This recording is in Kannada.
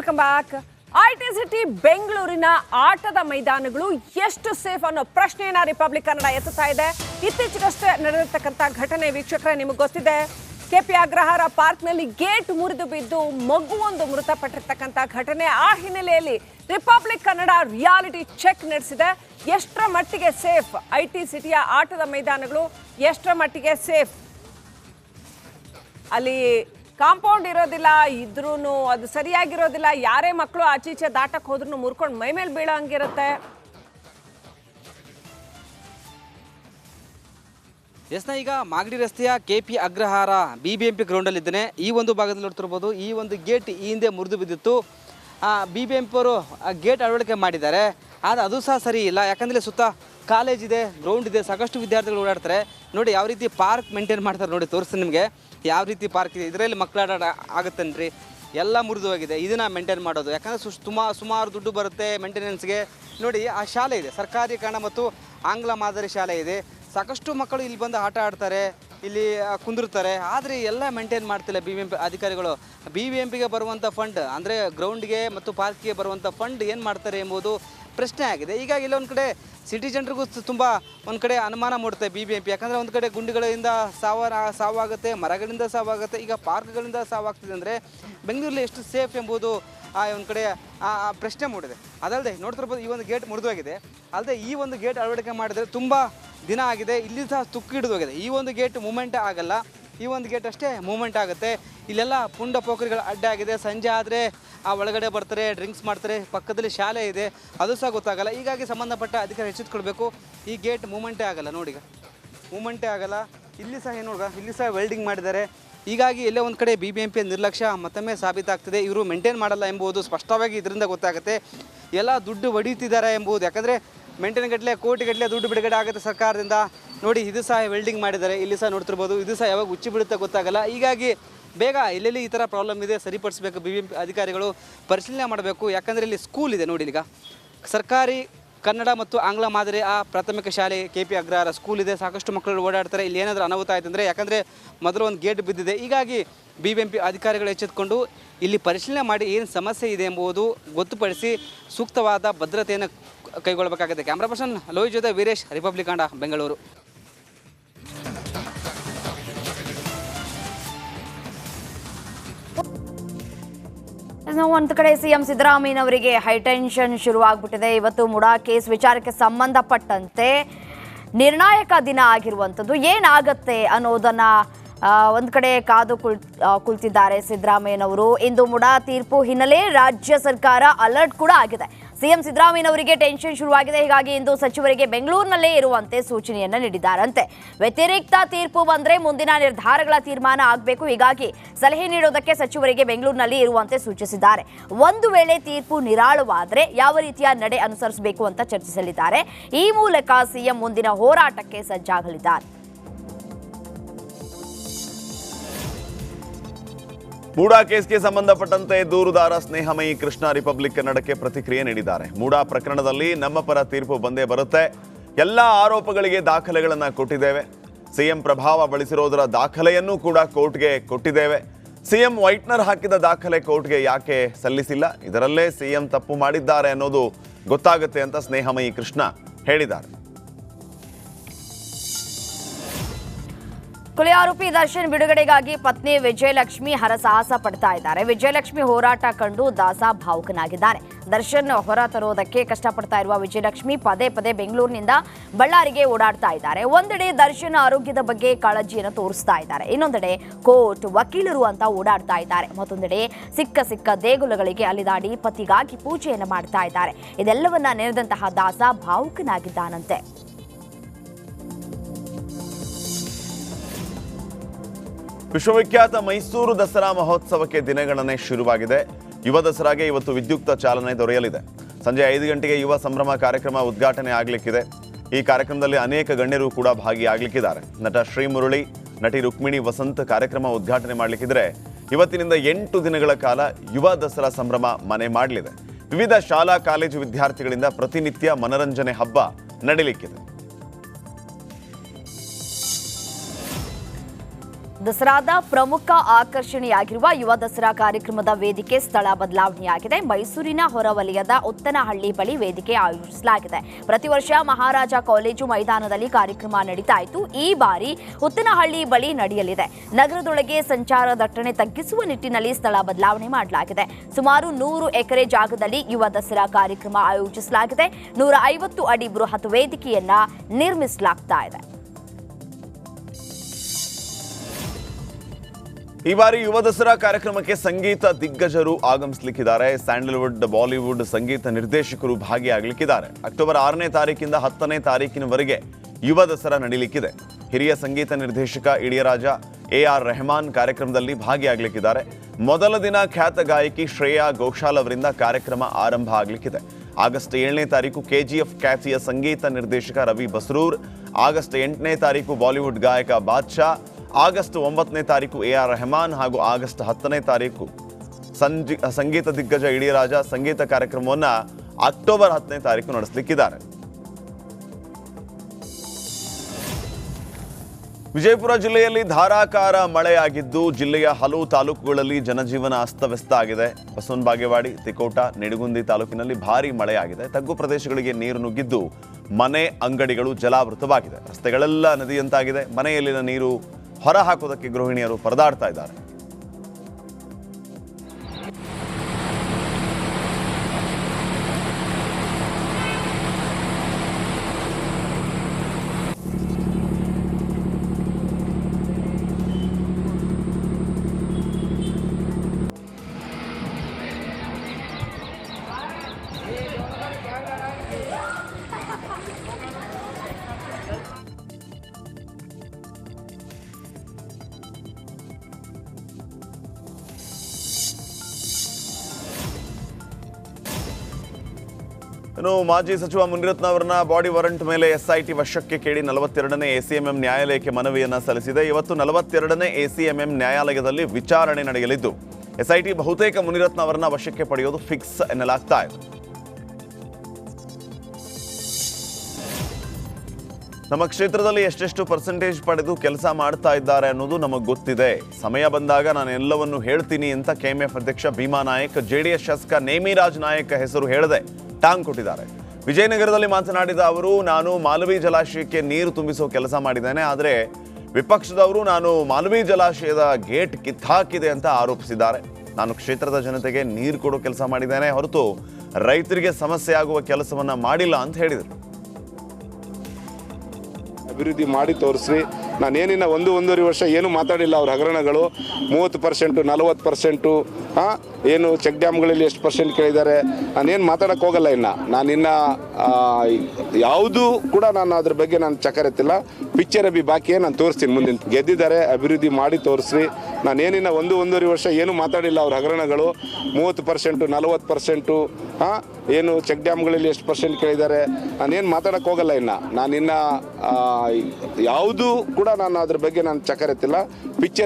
Welcome back I T city ಬೆಂಗಳೂರಿನ ಆಟದ ಮೈದಾನಗಳು ಎಷ್ಟು ಸೇಫ್ ಅನ್ನೋ ಪ್ರಶ್ನೆಯನ್ನ ರಿಪಬ್ಲಿಕ್ ಕನ್ನಡ ಎತ್ತುತ್ತಾ ಇದೆ. ಇತ್ತೀಚೆಗಷ್ಟೇ ನಡೆದಿರ್ತಕ್ಕಂಥ ಘಟನೆ ವೀಕ್ಷಕರೇ, ನಿಮಗೆ ಗೊತ್ತಿದೆ. ಕೆಪಿ ಅಗ್ರಹಾರ ಪಾರ್ಕ್ನಲ್ಲಿ ಗೇಟ್ ಮುರಿದು ಬಿದ್ದು ಮಗುವೊಂದು ಮೃತಪಟ್ಟಿರ್ತಕ್ಕಂಥ ಘಟನೆ. ಆ ಹಿನ್ನೆಲೆಯಲ್ಲಿ ರಿಪಬ್ಲಿಕ್ ಕನ್ನಡ ರಿಯಾಲಿಟಿ ಚೆಕ್ ನಡೆಸಿದೆ. ಎಷ್ಟರ ಮಟ್ಟಿಗೆ ಸೇಫ್ ಐ ಟಿ ಸಿಟಿಯ ಆಟದ ಮೈದಾನಗಳು? ಎಷ್ಟರ ಮಟ್ಟಿಗೆ ಸೇಫ್? ಅಲ್ಲಿ ಕಾಂಪೌಂಡ್ ಇರೋದಿಲ್ಲ ಇದ್ರೂ ಅದು ಸರಿಯಾಗಿರೋದಿಲ್ಲ, ಯಾರೇ ಮಕ್ಕಳು ಆಚೀಚೆ ದಾಟಕ್ಕೆ ಹೋದ್ರೂ ಮುರ್ಕೊಂಡು ಮೈ ಮೇಲೆ ಬೀಳೋ ಹಂಗಿರುತ್ತೆ ಎಸ್ನ ಈಗ ಮಾಗಡಿ ರಸ್ತೆಯ K P Agrahara B B M P ಗ್ರೌಂಡಲ್ಲಿದ್ದೇನೆ. ಈ ಒಂದು ಭಾಗದಲ್ಲಿ ನೋಡ್ತಿರ್ಬೋದು, ಈ ಒಂದು ಗೇಟ್ ಈ ಹಿಂದೆ ಮುರಿದು ಬಿದ್ದಿತ್ತು. ಬಿ ಬಿ ಎಂ ಪಿ ಅವರು ಗೇಟ್ ಅಳವಡಿಕೆ ಮಾಡಿದ್ದಾರೆ. ಆದರೆ ಅದು ಸಹ ಸರಿ ಇಲ್ಲ. ಯಾಕಂದರೆ ಸುತ್ತ ಕಾಲೇಜ್ ಇದೆ ಗ್ರೌಂಡ್ ಇದೆ, ಸಾಕಷ್ಟು ವಿದ್ಯಾರ್ಥಿಗಳು ಓಡಾಡ್ತಾರೆ. ನೋಡಿ, ಯಾವ ರೀತಿ ಪಾರ್ಕ್ ಮೇಂಟೈನ್ ಮಾಡ್ತಾರೆ ನೋಡಿ, ತೋರಿಸ್ತೀನಿ ನಿಮಗೆ. ಯಾವ ರೀತಿ ಪಾರ್ಕ್ ಇದೆ? ಇದರಲ್ಲಿ ಮಕ್ಕಳು ಆಡ ಆಗುತ್ತೇನ್ರಿ? ಎಲ್ಲ ಮುರಿದು ಹೋಗಿದೆ ಇದನ್ನ ಮೇಂಟೈನ್ ಮಾಡೋದು. ಯಾಕಂದರೆ ಸು ಸುಮಾರು ಸುಮಾರು ದುಡ್ಡು ಬರುತ್ತೆ ಮೇಂಟೆನೆನ್ಸ್ಗೆ ನೋಡಿ, ಆ ಶಾಲೆ ಇದೆ. ಸರ್ಕಾರಿ ಕನ್ನಡ ಮತ್ತು ಆಂಗ್ಲ ಮಾದರಿ ಶಾಲೆ ಇದೆ. ಸಾಕಷ್ಟು ಮಕ್ಕಳು ಇಲ್ಲಿ ಬಂದು ಆಟ ಆಡ್ತಾರೆ, ಇಲ್ಲಿ ಕುಂದಿರ್ತಾರೆ. ಆದರೆ ಎಲ್ಲ ಮೇಂಟೈನ್ ಮಾಡ್ತಿಲ್ಲ ಬಿ ವಿ ಎಂ ಪಿ ಅಧಿಕಾರಿಗಳು. ಬಿ ವಿ ಎಂ ಪಿಗೆ ಬರುವಂಥ ಫಂಡ್ ಅಂದರೆ ಗ್ರೌಂಡ್ಗೆ ಮತ್ತು ಪಾರ್ಕಿಗೆ ಬರುವಂಥ ಫಂಡ್ ಏನು ಮಾಡ್ತಾರೆ ಎಂಬುದು ಪ್ರಶ್ನೆ ಆಗಿದೆ. ಹೀಗಾಗಿ ಇಲ್ಲೊಂದು ಕಡೆ ಸಿಟಿ ಜನರಿಗೂ ತುಂಬ ಒಂದು ಕಡೆ ಅನುಮಾನ ಮೂಡುತ್ತೆ ಬಿ ಬಿ ಎಂ ಪಿ ಯಾಕಂದರೆ ಒಂದು ಕಡೆ ಗುಂಡುಗಳಿಂದ ಸಾವ ಸಾವಾಗುತ್ತೆ, ಮರಗಳಿಂದ ಸಾವಾಗುತ್ತೆ, ಈಗ ಪಾರ್ಕ್ಗಳಿಂದ ಸಾವಾಗ್ತಿದೆ ಅಂದರೆ ಬೆಂಗಳೂರಲ್ಲಿ ಎಷ್ಟು ಸೇಫ್ ಎಂಬುದು ಆ ಒಂದು ಕಡೆ ಆ ಪ್ರಶ್ನೆ ಮೂಡಿದೆ. ಅದಲ್ಲದೆ ನೋಡ್ತಿರ್ಬೋದು ಈ ಒಂದು ಗೇಟ್ ಮುರಿದೋಗಿದೆ ಅಲ್ಲದೆ ಈ ಒಂದು ಗೇಟ್ ಅಳವಡಿಕೆ ಮಾಡಿದರೆ ತುಂಬ ದಿನ ಆಗಿದೆ. ಇಲ್ಲಿ ಸಹ ತುಕ್ಕು ಹಿಡಿದೋಗಿದೆ ಈ ಒಂದು ಗೇಟ್ ಮೂಮೆಂಟ್ ಆಗಲ್ಲ. ಈ ಒಂದು ಗೇಟ್ ಅಷ್ಟೇ ಮೂಮೆಂಟ್ ಆಗುತ್ತೆ. ಇಲ್ಲೆಲ್ಲ ಪುಂಡ ಪೋಖರಿಗಳು ಅಡ್ಡ ಆಗಿದೆ. ಸಂಜೆ ಆದರೆ ಆ ಒಳಗಡೆ ಬರ್ತಾರೆ ಡ್ರಿಂಕ್ಸ್ ಮಾಡ್ತಾರೆ. ಪಕ್ಕದಲ್ಲಿ ಶಾಲೆ ಇದೆ. ಅದು ಸಹ ಗೊತ್ತಾಗಲ್ಲ. ಹೀಗಾಗಿ ಸಂಬಂಧಪಟ್ಟ ಅಧಿಕಾರ ಎಚ್ಚೆತ್ಕೊಳ್ಬೇಕು ಈ ಗೇಟ್ ಮೂಮೆಂಟೇ ಆಗಲ್ಲ. ನೋಡಿ ಈಗ. ಮೂಮೆಂಟೇ ಆಗಲ್ಲ. ಇಲ್ಲಿ ಸಹ ಏನು ನೋಡುವ ಇಲ್ಲಿ ಸಹ ವೆಲ್ಡಿಂಗ್ ಮಾಡಿದ್ದಾರೆ. ಹೀಗಾಗಿ ಎಲ್ಲೇ ಒಂದು ಕಡೆ ಬಿ ಬಿ ಎಂ ಪಿ ನಿರ್ಲಕ್ಷ್ಯ ಮತ್ತೊಮ್ಮೆ ಸಾಬೀತಾಗ್ತಿದೆ. ಇವರು ಮೇಂಟೈನ್ ಮಾಡಲ್ಲ ಎಂಬುದು ಸ್ಪಷ್ಟವಾಗಿ ಇದರಿಂದ ಗೊತ್ತಾಗುತ್ತೆ. ಎಲ್ಲ ದುಡ್ಡು ಹೊಡೀತಿದ್ದಾರೆ ಎಂಬುದು ಯಾಕಂದರೆ ಮೇಂಟೈನ್ ಗಟ್ಟಲೆ ಕೋಟಿಗಟ್ಟಲೆ ದುಡ್ಡು ಬಿಡುಗಡೆ ಆಗುತ್ತೆ ಸರ್ಕಾರದಿಂದ. ನೋಡಿ, ಇದು ಸಹ ವೆಲ್ಡಿಂಗ್ ಮಾಡಿದ್ದಾರೆ. ಇಲ್ಲಿ ಸಹ ನೋಡ್ತಿರ್ಬೋದು. ಇದು ಸಹ ಯಾವಾಗ ಉಚ್ಚಿ ಬಿಡುತ್ತೆ ಗೊತ್ತಾಗಲ್ಲ. ಹೀಗಾಗಿ ಬೇಗ ಎಲ್ಲೆಲ್ಲಿ ಈ ಥರ ಪ್ರಾಬ್ಲಮ್ ಇದೆ ಸರಿಪಡಿಸಬೇಕು ಬಿ ಬಿ ಅಧಿಕಾರಿಗಳು ಪರಿಶೀಲನೆ ಮಾಡಬೇಕು. ಯಾಕಂದರೆ ಇಲ್ಲಿ ಸ್ಕೂಲ್ ಇದೆ ನೋಡಿ ಈಗ. ಸರ್ಕಾರಿ ಕನ್ನಡ ಮತ್ತು ಆಂಗ್ಲ ಮಾದರಿ ಆ ಪ್ರಾಥಮಿಕ ಶಾಲೆ ಕೆ ಪಿ ಅಗ್ರಹಾರ ಸ್ಕೂಲ್ ಇದೆ. ಸಾಕಷ್ಟು ಮಕ್ಕಳು ಓಡಾಡ್ತಾರೆ. ಇಲ್ಲಿ ಏನಾದರೂ ಅನಾಹುತ ಆಯಿತು ಅಂದರೆ ಯಾಕಂದರೆ ಮೊದಲು ಒಂದು ಗೇಟ್ ಬಿದ್ದಿದೆ. ಹೀಗಾಗಿ ಬಿ ಬಿ ಎಂ ಪಿ ಅಧಿಕಾರಿಗಳು ಎಚ್ಚೆತ್ಕೊಂಡು ಇಲ್ಲಿ ಪರಿಶೀಲನೆ ಮಾಡಿ ಏನು ಸಮಸ್ಯೆ ಇದೆ ಎಂಬುದು ಗೊತ್ತುಪಡಿಸಿ ಸೂಕ್ತವಾದ ಭದ್ರತೆಯನ್ನು ಕೈಗೊಳ್ಳಬೇಕಾಗುತ್ತೆ ಕ್ಯಾಮ್ರಾ ಪರ್ಸನ್ ಲೋಹಿತ್ ಜೊತೆ ವೀರೇಶ್ ರಿಪಬ್ಲಿಕ್ ಬೆಂಗಳೂರು ನಾವು ಒಂದು ಕಡೆ ಸಿಎಂ ಸಿದ್ದರಾಮಯ್ಯನವರಿಗೆ ಹೈಟೆನ್ಷನ್ ಶುರುವಾಗ್ಬಿಟ್ಟಿದೆ. ಇವತ್ತು ಮುಡಾ ಕೇಸ್ ವಿಚಾರಕ್ಕೆ ಸಂಬಂಧಪಟ್ಟಂತೆ ನಿರ್ಣಾಯಕ ದಿನ ಆಗಿರುವಂಥದ್ದು ಏನಾಗತ್ತೆ ಅನ್ನೋದನ್ನ ಒಂದು ಕಡೆ ಕಾದು ಕುಳ್ ಕುಳಿತಿದ್ದಾರೆ ಸಿದ್ದರಾಮಯ್ಯನವರು. ಇಂದು ಮುಡಾ ತೀರ್ಪು ಹಿನ್ನೆಲೆ ರಾಜ್ಯ ಸರ್ಕಾರ ಅಲರ್ಟ್ ಕೂಡ ಆಗಿದೆ. ಸಿಎಂ ಸಿದ್ದರಾಮಯ್ಯನವರಿಗೆ ಟೆನ್ಷನ್ ಶುರುವಾಗಿದೆ. ಹೀಗಾಗಿ ಇಂದು ಸಚಿವರಿಗೆ ಬೆಂಗಳೂರಿನಲ್ಲೇ ಇರುವಂತೆ ಸೂಚನೆಯನ್ನ ನೀಡಿದ್ದಾರಂತೆ. ವ್ಯತಿರಿಕ್ತ ತೀರ್ಪು ಬಂದ್ರೆ ಮುಂದಿನ ನಿರ್ಧಾರಗಳ ತೀರ್ಮಾನ ಆಗಬೇಕು. ಹೀಗಾಗಿ ಸಲಹೆ ನೀಡೋದಕ್ಕೆ ಸಚಿವರಿಗೆ ಬೆಂಗಳೂರಿನಲ್ಲಿ ಇರುವಂತೆ ಸೂಚಿಸಿದ್ದಾರೆ. ಒಂದು ವೇಳೆ ತೀರ್ಪು ನಿರಾಳವಾದರೆ ಯಾವ ರೀತಿಯ ನಡೆ ಅನುಸರಿಸಬೇಕು ಅಂತ ಚರ್ಚಿಸಲಿದ್ದಾರೆ. ಈ ಮೂಲಕ ಸಿಎಂ ಮುಂದಿನ ಹೋರಾಟಕ್ಕೆ ಸಜ್ಜಾಗಲಿದ್ದಾರೆ. ಮೂಡಾ ಕೇಸ್ಗೆ ಸಂಬಂಧಪಟ್ಟಂತೆ ದೂರುದಾರ ಸ್ನೇಹಮಯಿ ಕೃಷ್ಣ ರಿಪಬ್ಲಿಕ್ ಕನ್ನಡಕ್ಕೆ ಪ್ರತಿಕ್ರಿಯೆ ನೀಡಿದ್ದಾರೆ. ಮೂಡಾ ಪ್ರಕರಣದಲ್ಲಿ ನಮ್ಮ ಪರ ತೀರ್ಪು ಬಂದೇ ಬರುತ್ತೆ. ಎಲ್ಲ ಆರೋಪಗಳಿಗೆ ದಾಖಲೆಗಳನ್ನು ಕೊಟ್ಟಿದ್ದೇವೆ. ಸಿಎಂ ಪ್ರಭಾವ ಬಳಸಿರೋದರ ದಾಖಲೆಯನ್ನು ಕೂಡ ಕೋರ್ಟ್ಗೆ ಕೊಟ್ಟಿದ್ದೇವೆ. ಸಿಎಂ ವೈಟ್ನರ್ ಹಾಕಿದ ದಾಖಲೆ ಕೋರ್ಟ್ಗೆ ಯಾಕೆ ಸಲ್ಲಿಸಿಲ್ಲ? ಇದರಲ್ಲೇ ಸಿಎಂ ತಪ್ಪು ಮಾಡಿದ್ದಾರೆ ಅನ್ನೋದು ಗೊತ್ತಾಗುತ್ತೆ ಅಂತ ಸ್ನೇಹಮಯಿ ಕೃಷ್ಣ ಹೇಳಿದ್ದಾರೆ. ಕೊಲೆ ಆರೋಪಿ ದರ್ಶನ್ ಬಿಡುಗಡೆಗಾಗಿ ಪತ್ನಿ ವಿಜಯಲಕ್ಷ್ಮಿ ಹರಸಾಹಸ ಪಡ್ತಾ ಇದ್ದಾರೆ. ವಿಜಯಲಕ್ಷ್ಮಿ ಹೋರಾಟ ಕಂಡು ದಾಸ ಭಾವುಕನಾಗಿದ್ದಾರೆ ದರ್ಶನ್ ಹೊರ ತರೋದಕ್ಕೆ ಕಷ್ಟಪಡ್ತಾ ಇರುವ ವಿಜಯಲಕ್ಷ್ಮಿ ಪದೇ ಪದೇ ಬೆಂಗಳೂರಿನಿಂದ ಬಳ್ಳಾರಿಗೆ ಓಡಾಡ್ತಾ ಇದ್ದಾರೆ. ಒಂದೆಡೆ ದರ್ಶನ್ ಆರೋಗ್ಯದ ಬಗ್ಗೆ ಕಾಳಜಿಯನ್ನು ತೋರಿಸ್ತಾ ಇದ್ದಾರೆ. ಇನ್ನೊಂದೆಡೆ ಕೋರ್ಟ್ ವಕೀಲರು ಅಂತ ಓಡಾಡ್ತಾ ಇದ್ದಾರೆ. ಮತ್ತೊಂದೆಡೆ ಸಿಕ್ಕ ಸಿಕ್ಕ ದೇಗುಲಗಳಿಗೆ ಅಲಿದಾಡಿ ಪತಿಗಾಗಿ ಪೂಜೆಯನ್ನು ಮಾಡ್ತಾ ಇದ್ದಾರೆ. ಇದೆಲ್ಲವನ್ನ ನೆನೆದಂತಹ ದಾಸ ಭಾವುಕನಾಗಿದ್ದಾನಂತೆ. ವಿಶ್ವವಿಖ್ಯಾತ ಮೈಸೂರು ದಸರಾ ಮಹೋತ್ಸವಕ್ಕೆ ದಿನಗಣನೆ ಶುರುವಾಗಿದೆ. ಯುವ ದಸರಾಗೆ ಇವತ್ತು ವಿದ್ಯುಕ್ತ ಚಾಲನೆ ದೊರೆಯಲಿದೆ. ಸಂಜೆ ಐದು ಗಂಟೆಗೆ ಯುವ ಸಂಭ್ರಮ ಕಾರ್ಯಕ್ರಮ ಉದ್ಘಾಟನೆ ಆಗಲಿಕ್ಕಿದೆ. ಈ ಕಾರ್ಯಕ್ರಮದಲ್ಲಿ ಅನೇಕ ಗಣ್ಯರು ಕೂಡ ಭಾಗಿಯಾಗಲಿಕ್ಕಿದ್ದಾರೆ. ನಟ ಶ್ರೀಮುರಳಿ ನಟಿ ರುಕ್ಮಿಣಿ ವಸಂತ್ ಕಾರ್ಯಕ್ರಮ ಉದ್ಘಾಟನೆ ಮಾಡಲಿಕ್ಕಿದ್ರೆ ಇವತ್ತಿನಿಂದ ಎಂಟು ದಿನಗಳ ಕಾಲ ಯುವ ದಸರಾ ಸಂಭ್ರಮ ಮನೆ ಮಾಡಲಿದೆ. ವಿವಿಧ ಶಾಲಾ, ಕಾಲೇಜು ವಿದ್ಯಾರ್ಥಿಗಳಿಂದ ಪ್ರತಿನಿತ್ಯ ಮನರಂಜನೆ ಹಬ್ಬ ನಡೀಲಿಕ್ಕಿದೆ. ದಸರಾದ ಪ್ರಮುಖ ಆಕರ್ಷಣೆಯಾಗಿರುವ ಯುವ ದಸರಾ ಕಾರ್ಯಕ್ರಮದ ವೇದಿಕೆ ಸ್ಥಳ ಬದಲಾವಣೆಯಾಗಿದೆ. ಮೈಸೂರಿನ ಹೊರವಲಯದ ಉತ್ತನಹಳ್ಳಿ ಬಳಿ ವೇದಿಕೆ ಆಯೋಜಿಸಲಾಗಿದೆ. ಪ್ರತಿ ವರ್ಷ ಮಹಾರಾಜ ಕಾಲೇಜು ಮೈದಾನದಲ್ಲಿ ಕಾರ್ಯಕ್ರಮ ನಡೀತಾ ಇತ್ತು ಈ ಬಾರಿ ಉತ್ತನಹಳ್ಳಿ ಬಳಿ ನಡೆಯಲಿದೆ. ನಗರದೊಳಗೆ ಸಂಚಾರ ದಟ್ಟಣೆ ತಗ್ಗಿಸುವ ನಿಟ್ಟಿನಲ್ಲಿ ಸ್ಥಳ ಬದಲಾವಣೆ ಮಾಡಲಾಗಿದೆ. ಸುಮಾರು ನೂರು ಎಕರೆ ಜಾಗದಲ್ಲಿ ಯುವ ದಸರಾ ಕಾರ್ಯಕ್ರಮ ಆಯೋಜಿಸಲಾಗಿದೆ. ನೂರ ಐವತ್ತು ಅಡಿ ಬೃಹತ್ ವೇದಿಕೆಯನ್ನ ನಿರ್ಮಿಸಲಾಗ್ತಾ ಇದೆ. ಈ ಬಾರಿ ಯುವ ದಸರಾ ಕಾರ್ಯಕ್ರಮಕ್ಕೆ ಸಂಗೀತ ದಿಗ್ಗಜರು ಆಗಮಿಸಲಿಕ್ಕಿದ್ದಾರೆ. ಸ್ಯಾಂಡಲ್ವುಡ್, ಬಾಲಿವುಡ್ ಸಂಗೀತ ನಿರ್ದೇಶಕರು ಭಾಗಿಯಾಗಲಿಕ್ಕಿದ್ದಾರೆ. ಅಕ್ಟೋಬರ್ ಆರನೇ ತಾರೀಕಿಂದ ಹತ್ತನೇ ತಾರೀಕಿನವರೆಗೆ ಯುವ ದಸರಾ ನಡೀಲಿಕ್ಕಿದೆ. ಹಿರಿಯ ಸಂಗೀತ ನಿರ್ದೇಶಕ ಇಡಿಯರಾಜ ಎ ಆರ್ ರೆಹಮಾನ್ ಕಾರ್ಯಕ್ರಮದಲ್ಲಿ ಭಾಗಿಯಾಗಲಿಕ್ಕಿದ್ದಾರೆ. ಮೊದಲ ದಿನ ಖ್ಯಾತ ಗಾಯಕಿ ಶ್ರೇಯಾ ಘೋಷಾಲ್ ಅವರಿಂದ ಕಾರ್ಯಕ್ರಮ ಆರಂಭ ಆಗಲಿಕ್ಕಿದೆ. ಆಗಸ್ಟ್ ಏಳನೇ ತಾರೀಕು ಕೆಜಿಎಫ್ ಖ್ಯಾತಿಯ ಸಂಗೀತ ನಿರ್ದೇಶಕ ರವಿ ಬಸ್ರೂರ್, ಆಗಸ್ಟ್ ಎಂಟನೇ ತಾರೀಕು ಬಾಲಿವುಡ್ ಗಾಯಕ ಬಾದ್ಶಾ ಆಗಸ್ಟ್ ಒಂಬತ್ತನೇ ತಾರೀಕು ಎ ಆರ್ ರೆಹಮಾನ್ ಹಾಗೂ ಆಗಸ್ಟ್ ಹತ್ತನೇ ತಾರೀಕು ಸಂಜಿ, ಸಂಗೀತ ದಿಗ್ಗಜ ಇಳಿಯರಾಜ ಸಂಗೀತ ಕಾರ್ಯಕ್ರಮವನ್ನ ಅಕ್ಟೋಬರ್ ಹತ್ತನೇ ತಾರೀಕು ನಡೆಸಲಿಕ್ಕಿದ್ದಾರೆ. ವಿಜಯಪುರ ಜಿಲ್ಲೆಯಲ್ಲಿ ಧಾರಾಕಾರ ಮಳೆಯಾಗಿದ್ದು ಜಿಲ್ಲೆಯ ಹಲವು ತಾಲೂಕುಗಳಲ್ಲಿ ಜನಜೀವನ ಅಸ್ತವ್ಯಸ್ತ ಆಗಿದೆ. ಬಸವನ ಬಾಗೇವಾಡಿ, ತಿಕೋಟ, ನಿಡಗುಂದಿ ತಾಲೂಕಿನಲ್ಲಿ ಭಾರೀ ಮಳೆಯಾಗಿದೆ. ತಗ್ಗು ಪ್ರದೇಶಗಳಿಗೆ ನೀರು ನುಗ್ಗಿದ್ದು ಮನೆ ಅಂಗಡಿಗಳು ಜಲಾವೃತವಾಗಿದೆ. ರಸ್ತೆಗಳೆಲ್ಲ ನದಿಯಂತಾಗಿದೆ. ಮನೆಯಲ್ಲಿನ ನೀರು ಹೊರ ಹಾಕೋದಕ್ಕೆ ಗೃಹಿಣಿಯರು ಪರದಾಡ್ತಾ ಇದ್ದಾರೆ. ಇನ್ನು ಮಾಜಿ ಸಚಿವ ಮುನಿರತ್ನ ಅವರನ್ನ ಬಾಡಿ ವಾರಂಟ್ ಮೇಲೆ ಎಸ್ಐಟಿ ವಶಕ್ಕೆ ಕೇಳಿ ನಲವತ್ತೆರಡನೇ ಎಸಿಎಂಎಂ ನ್ಯಾಯಾಲಯಕ್ಕೆ ಮನವಿಯನ್ನ ಸಲ್ಲಿಸಿದೆ. ಇವತ್ತು ನಲವತ್ತೆರಡನೇ ಎಸಿಎಂಎಂ ನ್ಯಾಯಾಲಯದಲ್ಲಿ ವಿಚಾರಣೆ ನಡೆಯಲಿದ್ದು, ಎಸ್ಐಟಿ ಬಹುತೇಕ ಮುನಿರತ್ನ ಅವರನ್ನ ವಶಕ್ಕೆ ಪಡೆಯೋದು ಫಿಕ್ಸ್ ಎನ್ನಲಾಗ್ತಾ ಇದೆ. ನಮ್ಮ ಕ್ಷೇತ್ರದಲ್ಲಿ ಎಷ್ಟೆಷ್ಟು ಪರ್ಸೆಂಟೇಜ್ ಪಡೆದು ಕೆಲಸ ಮಾಡ್ತಾ ಇದ್ದಾರೆ ಅನ್ನೋದು ನಮಗೆ ಗೊತ್ತಿದೆ. ಸಮಯ ಬಂದಾಗ ನಾನು ಎಲ್ಲವನ್ನು ಹೇಳ್ತೀನಿ ಅಂತ ಕೆಎಂಎಫ್ ಅಧ್ಯಕ್ಷ ಭೀಮಾ ನಾಯಕ್ ಜೆಡಿಎಸ್ ಶಾಸಕ ನೇಮಿರಾಜ್ ನಾಯಕ್ ಹೆಸರು ಹೇಳದೆ ಟಾಂಗ್ ಕೊಟ್ಟಿದ್ದಾರೆ. ವಿಜಯನಗರದಲ್ಲಿ ಮಾತನಾಡಿದ ಅವರು, ನಾನು ಮಾಲವಿ ಜಲಾಶಯಕ್ಕೆ ನೀರು ತುಂಬಿಸೋ ಕೆಲಸ ಮಾಡಿದ್ದೇನೆ, ಆದರೆ ವಿಪಕ್ಷದವರು ನಾನು ಮಾಲವಿ ಜಲಾಶಯದ ಗೇಟ್ ಕಿತ್ತಾಕಿದೆ ಅಂತ ಆರೋಪಿಸಿದ್ದಾರೆ. ನಾನು ಕ್ಷೇತ್ರದ ಜನತೆಗೆ ನೀರು ಕೊಡೋ ಕೆಲಸ ಮಾಡಿದ್ದೇನೆ, ಹೊರತು ರೈತರಿಗೆ ಸಮಸ್ಯೆ ಆಗುವ ಕೆಲಸವನ್ನು ಮಾಡಿಲ್ಲ ಅಂತ ಹೇಳಿದರು. ಅಭಿವೃದ್ಧಿ ಮಾಡಿ ತೋರಿಸ್ರಿ. ನಾನೇನಿನ್ನ ಒಂದು ಒಂದೂವರೆ ವರ್ಷ ಏನು ಮಾತಾಡಿಲ್ಲ ಅವ್ರ ಹಗರಣಗಳು. ಮೂವತ್ತು ಪರ್ಸೆಂಟು ನಲವತ್ತು ಪರ್ಸೆಂಟು ಹಾಂ ಏನು ಚೆಕ್ ಡ್ಯಾಮ್ಗಳಲ್ಲಿ ಎಷ್ಟು ಪರ್ಸೆಂಟ್ ಕೇಳಿದ್ದಾರೆ. ನಾನೇನು ಮಾತಾಡೋಕ್ಕೆ ಹೋಗಲ್ಲ ಇನ್ನು. ನಾನಿನ್ನು ಯಾವುದೂ ಕೂಡ ನಾನು ಅದ್ರ ಬಗ್ಗೆ ನಾನು ಚಕರೆತ್ತಿಲ್ಲ. ಪಿಕ್ಚರ್ ಅಭಿ ಬಾಕಿಯೇ ನಾನು ತೋರಿಸ್ತೀನಿ ಮುಂದಿನ. ಗೆದ್ದಿದ್ದಾರೆ, ಅಭಿವೃದ್ಧಿ ಮಾಡಿ ತೋರಿಸ್ರಿ. ನಾನೇನಿನ್ನ ಒಂದು ಒಂದೂವರೆ ವರ್ಷ ಏನು ಮಾತಾಡಿಲ್ಲ, ಅವ್ರ ಹಗರಣಗಳು ಮೂವತ್ತು ಪರ್ಸೆಂಟು, ನಲವತ್ತು ಪರ್ಸೆಂಟು, ಹಾಂ, ಏನು ಚೆಕ್ ಡ್ಯಾಮ್ಗಳಲ್ಲಿ ಎಷ್ಟು ಪರ್ಸೆಂಟ್ ಕೇಳಿದ್ದಾರೆ, ನಾನೇನು ಮಾತಾಡೋಕ್ಕೆ ಹೋಗಲ್ಲ ಇನ್ನು. ನಾನಿನ್ನು ಯಾವುದೂ ಕೂಡ ನಾನು ಅದ್ರ ಬಗ್ಗೆ ನಾನು ಚಕರೆತ್ತಿಲ್ಲ. ಪಿಕ್ಚರ್